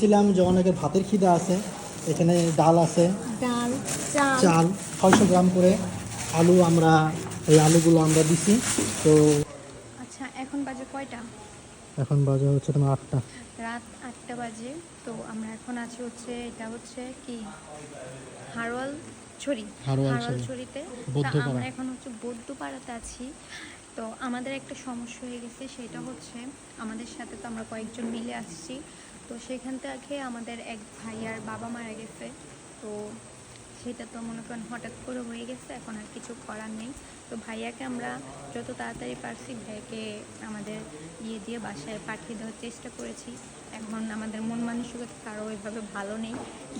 ছিলাম যে অনেকের ভাতের খিদা আছে এখানে ডাল আছে। ডাল চাল। ছয়শো গ্রাম করে আলু আমরা এই আলুগুলো আমরা দিছি। তো আচ্ছা এখন বাজে কয়টা? এখন বাজে হচ্ছে তোমার আটটা। রাত আটটা বাজে তো আমরা এখন আছি হচ্ছে এটা হচ্ছে কি? হারওয়াল ছড়ি। হারোয়াল হারওয়াল ছড়িতে। আমরা এখন হচ্ছে বৌদ্ধপাড়াতে আছি। তো আমাদের একটা সমস্যা হয়ে গেছে, সেটা হচ্ছে আমাদের সাথে তো আমরা কয়েকজন মিলে আসছি। তো সেখান থেকে আমাদের এক ভাইয়ার বাবা মারা গেছে। তো সেটা তো মনে করেন হঠাৎ করে হয়ে গেছে, এখন আর কিছু করার নেই। তো ভাইয়াকে আমরা যত তাড়াতাড়ি পারছি ভাইয়াকে আমাদের ইয়ে দিয়ে বাসায় পাঠিয়ে দেওয়ার চেষ্টা করেছি। এখন আমাদের মন মানসিকতা কারও ওইভাবে ভালো নেই।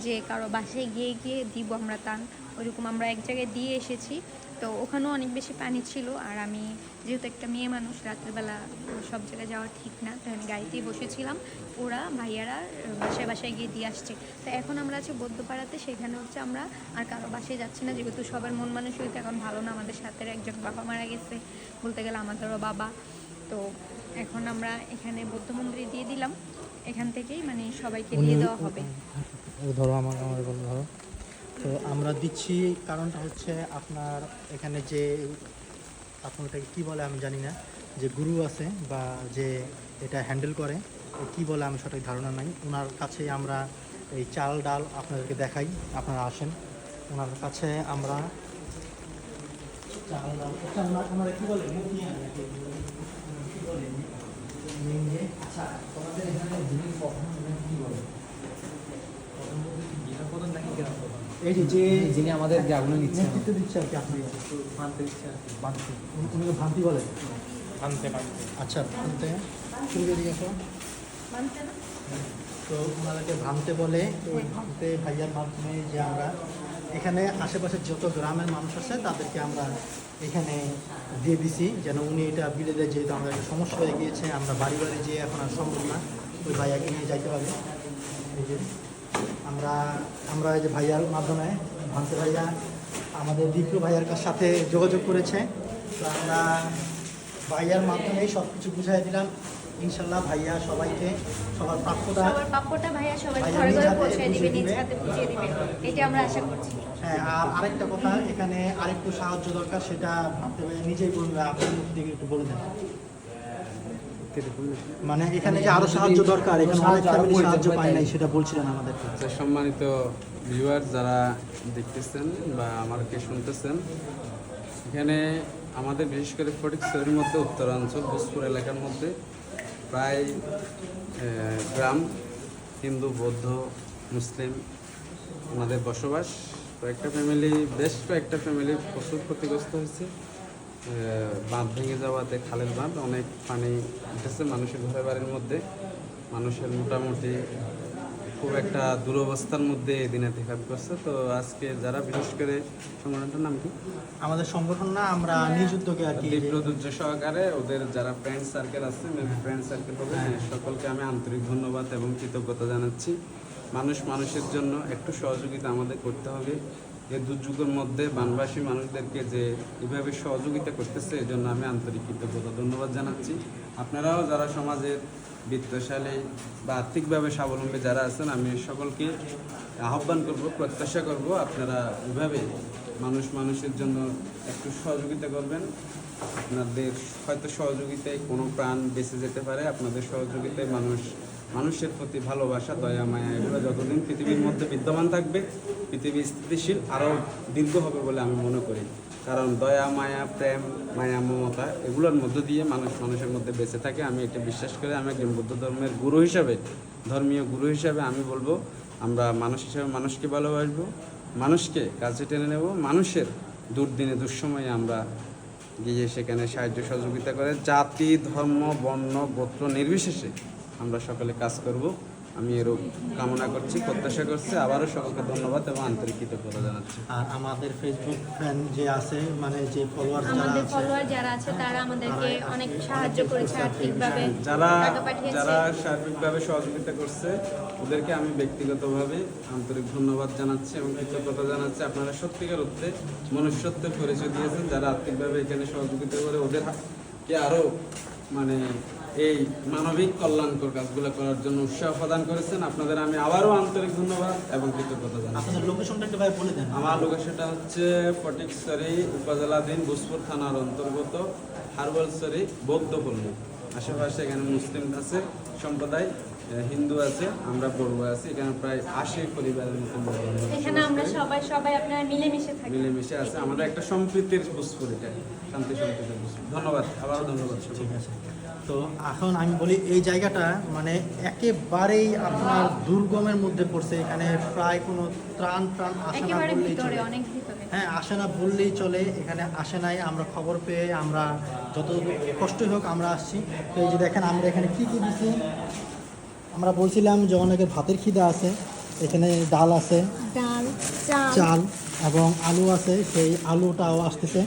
যে কারও বাসায় গিয়ে গিয়ে দিব আমরা তান ওইরকম আমরা এক জায়গায় দিয়ে এসেছি। তো ওখানেও অনেক বেশি পানি ছিল। আর আমি যেহেতু একটা মেয়ে মানুষ রাত্রেবেলা সব জায়গায় যাওয়া ঠিক না তাই আমি গাড়িতেই বসেছিলাম। ওরা ভাইয়ারা বাসায় বাসায় গিয়ে দিয়ে আসছে। তো এখন আমরা আছি বৌদ্ধপাড়াতে সেখানে হচ্ছে আমরা আর কারও বাসায় যাচ্ছি না। যেহেতু সবার মন মানুষ মানসিকতা এখন ভালো না আমাদের সাথে একজন বাবা মারা গেছে বলতে গেলে আমাদেরও বাবা। তো এখন আমরা এখানে বৌদ্ধ মন্দিরে দিয়ে দিলাম। এখান থেকেই মানে সবাইকে দিয়ে দেওয়া হবে। ধরো আমার আমার ধরো। তো আমরা দিচ্ছি কারণটা হচ্ছে আপনার এখানে যে আপনার ওটাকে কী বলে আমি জানি না যে গুরু আছে বা যে এটা হ্যান্ডেল করে কী বলে আমি সঠিক ধারণা নাই। ওনার কাছে আমরা এই চাল ডাল আপনাদেরকে দেখাই আপনারা আসেন। ওনার কাছে আমরা আচ্ছা, তোমাদের এখানে কী বলে? এই যে যে যিনি আমাদের জাগরণ নিচ্ছেন। নেতৃত্ব দিচ্ছে আর কি আপনি। মানতে দিচ্ছে আর কি বান্তি উনি ভান্তি বলে। আনতে পারতে আচ্ছা ভান্তে শুরু করে দিয়ে আসো। তো ওনাদেরকে ভান্তে বলে তো ওই ভান্তে ভাইয়ার মাধ্যমে যে আমরা এখানে আশেপাশের যত গ্রামের মানুষ আছে তাদেরকে আমরা এখানে দিয়ে দিছি যেন উনি এটা বিলে দেয় যেহেতু আমাদের একটা সমস্যা হয়ে গিয়েছে আমরা বাড়ি বাড়ি যেয়ে এখন আর সম্ভব না। ওই ভাইয়াকে নিয়ে যাইতে পারবে এই যে আমরা আমরা এই যে ভাইয়ার মাধ্যমে ভান্তে ভাইয়া আমাদের দীপ্র ভাইয়ার সাথে যোগাযোগ করেছে। তো আমরা ভাইয়ার মাধ্যমেই সব কিছু বুঝাই দিলাম। ইনশাল্লাহ ভাইয়া সবাইকে সবার প্রাপ্যটা ভাইয়া সবাই ঘরে ঘরে পৌঁছে দিবে নিজ হাতে বুঝিয়ে দিবে। এটা আমরা আশা করছি। হ্যাঁ আর আরেকটা কথা এখানে আরেকটু সাহায্য দরকার সেটা ভাবতে ভাইয়া নিজেই বলবে আপনার মুখ থেকে একটু বলে দেন। মানে এখানে যে আরও সাহায্য দরকার এখানে অনেক ফ্যামিলি সাহায্য পায় নাই সেটা বলছিলেন আমাদেরকে। আচ্ছা সম্মানিত ভিউয়ার যারা দেখতেছেন বা আমাকে শুনতেছেন এখানে আমাদের বিশেষ করে ফটিকছড়ির মধ্যে উত্তরাঞ্চল ভোজপুর এলাকার মধ্যে প্রায় আহ, গ্রাম হিন্দু বৌদ্ধ মুসলিম আমাদের বসবাস। কয়েকটা ফ্যামিলি বেশ কয়েকটা ফ্যামিলি প্রচুর ক্ষতিগ্রস্ত হয়েছে। বাঁধ ভেঙে যাওয়াতে খালের বাঁধ অনেক পানি উঠেছে মানুষের ঘরে বাড়ির মধ্যে। মানুষের মোটামুটি খুব একটা দুরবস্থার মধ্যে এই দিনে দেখা করছে। তো আজকে যারা বিশেষ করে সংগঠনটার নাম কি? আমাদের সংগঠন না আমরা নিজ উদ্যোগে আর কি দুর্যোগ সহকারে ওদের যারা ফ্রেন্ড সার্কেল আছে মেবি ফ্রেন্ড সার্কেল হবে সকলকে আমি আন্তরিক ধন্যবাদ এবং কৃতজ্ঞতা জানাচ্ছি। মানুষ মানুষের জন্য একটু সহযোগিতা আমাদের করতে হবে। এই দুর্যোগের মধ্যে বানবাসী মানুষদেরকে যে এভাবে সহযোগিতা করতেছে এই জন্য আমি আন্তরিক কৃতজ্ঞতা ধন্যবাদ জানাচ্ছি। আপনারাও যারা সমাজের বিত্তশালী বা আর্থিকভাবে স্বাবলম্বী যারা আছেন, আমি সকলকে আহ্বান করব, প্রত্যাশা করব আপনারা এভাবে মানুষ মানুষের জন্য একটু সহযোগিতা করবেন। আপনাদের হয়তো সহযোগিতায় কোনো প্রাণ বেঁচে যেতে পারে, আপনাদের সহযোগিতায় মানুষ, মানুষের প্রতি ভালোবাসা, দয়া, মায়া, এগুলো যতদিন পৃথিবীর মধ্যে বিদ্যমান থাকবে পৃথিবী স্থিতিশীল আরও দীর্ঘ হবে বলে আমি মনে করি। কারণ দয়া, মায়া, প্রেম, মায়া, মমতা এগুলোর মধ্য দিয়ে মানুষ মানুষের মধ্যে বেঁচে থাকে। আমি এটা বিশ্বাস করি। আমি একজন বৌদ্ধ ধর্মের গুরু হিসাবে, ধর্মীয় গুরু হিসাবে আমি বলব, আমরা মানুষ হিসাবে মানুষকে ভালোবাসবো, মানুষকে কাছে টেনে নেব, মানুষের দুর্দিনে, দুঃসময়ে আমরা গিয়ে সেখানে সাহায্য, সহযোগিতা করে জাতি, ধর্ম, বর্ণ, গোত্র নির্বিশেষে আমরা সকলে কাজ করব। আমি এরও কামনা করছি প্রত্যাশা করছি আবারও সকলকে ধন্যবাদ এবং আন্তরিক কৃতজ্ঞতা জানাচ্ছি। আর আমাদের ফেসবুক ফ্যান যে আছে মানে যে ফলোয়ার যারা আমাদের আছে ফলোয়ার যারা আছে তারা আমাদেরকে অনেক সাহায্য করেছে আর্থিকভাবে যারা টাকা পাঠিয়েছে। যারা সার্বিকভাবে সহযোগিতা করছে ওদেরকে আমি ব্যক্তিগতভাবে আন্তরিক ধন্যবাদ জানাচ্ছি এবং কৃতজ্ঞতা জানাচ্ছি। আপনারা সত্যিকার অর্থে মনুষ্যত্বের পরিচয় দিয়েছেন যারা আর্থিকভাবে এখানে সহযোগিতা করে ওদের কে আরও মানে এই মানবিক কল্যাণকর কাজগুলো করার জন্য উৎসাহ প্রদান করেছেন। আপনাদের আমি আবারও আন্তরিক ধন্যবাদ এবং কৃতজ্ঞতা জানাই। আপনাদের লোকেশনটা একটু ভাই বলে দেন। আমার লোকেশনটা হচ্ছে ফটিকসারি উপজেলাধীন ভোজপুর থানার অন্তর্গত হারবালছড়ি বৌদ্ধপল্লী। আশেপাশে এখানে মুসলিম আছে সম্প্রদায় হিন্দু আছে আমরা বড়ুয়া আছি এখানে প্রায় আশি পরিবারের মতো এখানে আমরা সবাই সবাই আপনারা মিলেমিশে থাকি। মিলেমিশে আছে আমাদের একটা সম্প্রীতির ভোজপুর এটা শান্তি সম্প্রীতির ভোজপুর। ধন্যবাদ আবারও ধন্যবাদ ঠিক আছে। তো এখন আমি বলি এই জায়গাটা মানে একেবারেই আপনার দুর্গমের মধ্যে পড়ছে এখানে প্রায় কোনো ত্রাণ প্রাণ আসে না একেবারে অনেক হ্যাঁ আসে না বললেই চলে এখানে আসে নাই আমরা খবর পেয়ে আমরা যত কষ্টই হোক আমরা আসছি। তো এই যে দেখেন আমরা এখানে কি কি দিছি? আমরা বলছিলাম যে অনেকের ভাতের খিদা আছে এখানে ডাল আছে চাল। এবং আলু আছে সেই আলুটাও আসতেছে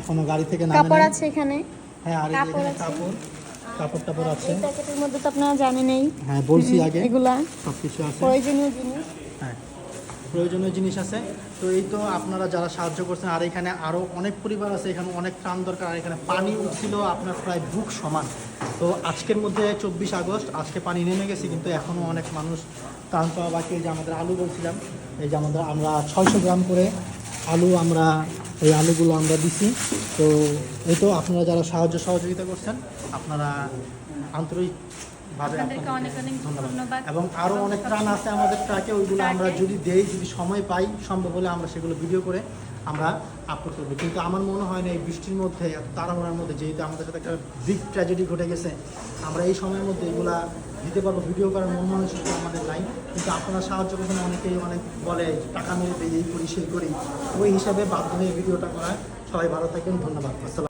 এখনও গাড়ি থেকে নামে কাপড় আছে এখানে। হ্যাঁ আর এখানে কাপড় কাপড় টাপড় আছে। এই প্যাকেটের মধ্যে তো আপনারা জানেনই। হ্যাঁ বলছি আগে এগুলা। সব কিছু আছে। প্রয়োজনীয় জিনিস। হ্যাঁ। প্রয়োজনীয় জিনিস আছে। তো এই তো আপনারা যারা সাহায্য করছেন, আর এখানে আরও অনেক পরিবার আছে, এখানে অনেক ত্রাণ দরকার, আর এখানে পানি উঠছিল আপনার প্রায় বুক সমান। তো আজকের মধ্যে চব্বিশ আগস্ট, আজকে পানি নেমে গেছে, কিন্তু এখনও অনেক মানুষ ত্রাণ পাওয়া বাকি। যে আমাদের আলু বলছিলাম, এই যে আমাদের আমরা ছয়শো গ্রাম করে আলু আমরা, এই আলুগুলো আমরা দিছি। তো এই তো আপনারা যারা সাহায্য সহযোগিতা করছেন, আপনারা অনেক ধন্যবাদ। এবং আরও অনেক ত্রাণ আছে আমাদের ট্রাকে ওইগুলো আমরা যদি দেই যদি সময় পাই সম্ভব হলে আমরা সেগুলো ভিডিও করে আমরা আপলোড করব। কিন্তু আমার মনে হয় না এই বৃষ্টির মধ্যে তাড়াহুড়ার মধ্যে যেহেতু আমাদের সাথে একটা বিগ ট্র্যাজেডি ঘটে গেছে আমরা এই সময়ের মধ্যে এগুলা দিতে পারব। ভিডিও করার মন মানসিকতা আমাদের নাই। কিন্তু আপনারা সাহায্য করছেন অনেকেই অনেক বলে টাকা মেরে এই করি সেই করি। ওই হিসাবে বাধ্য হয়ে ভিডিওটা করা। সবাই ভালো থাকেন ধন্যবাদ। আসসালাম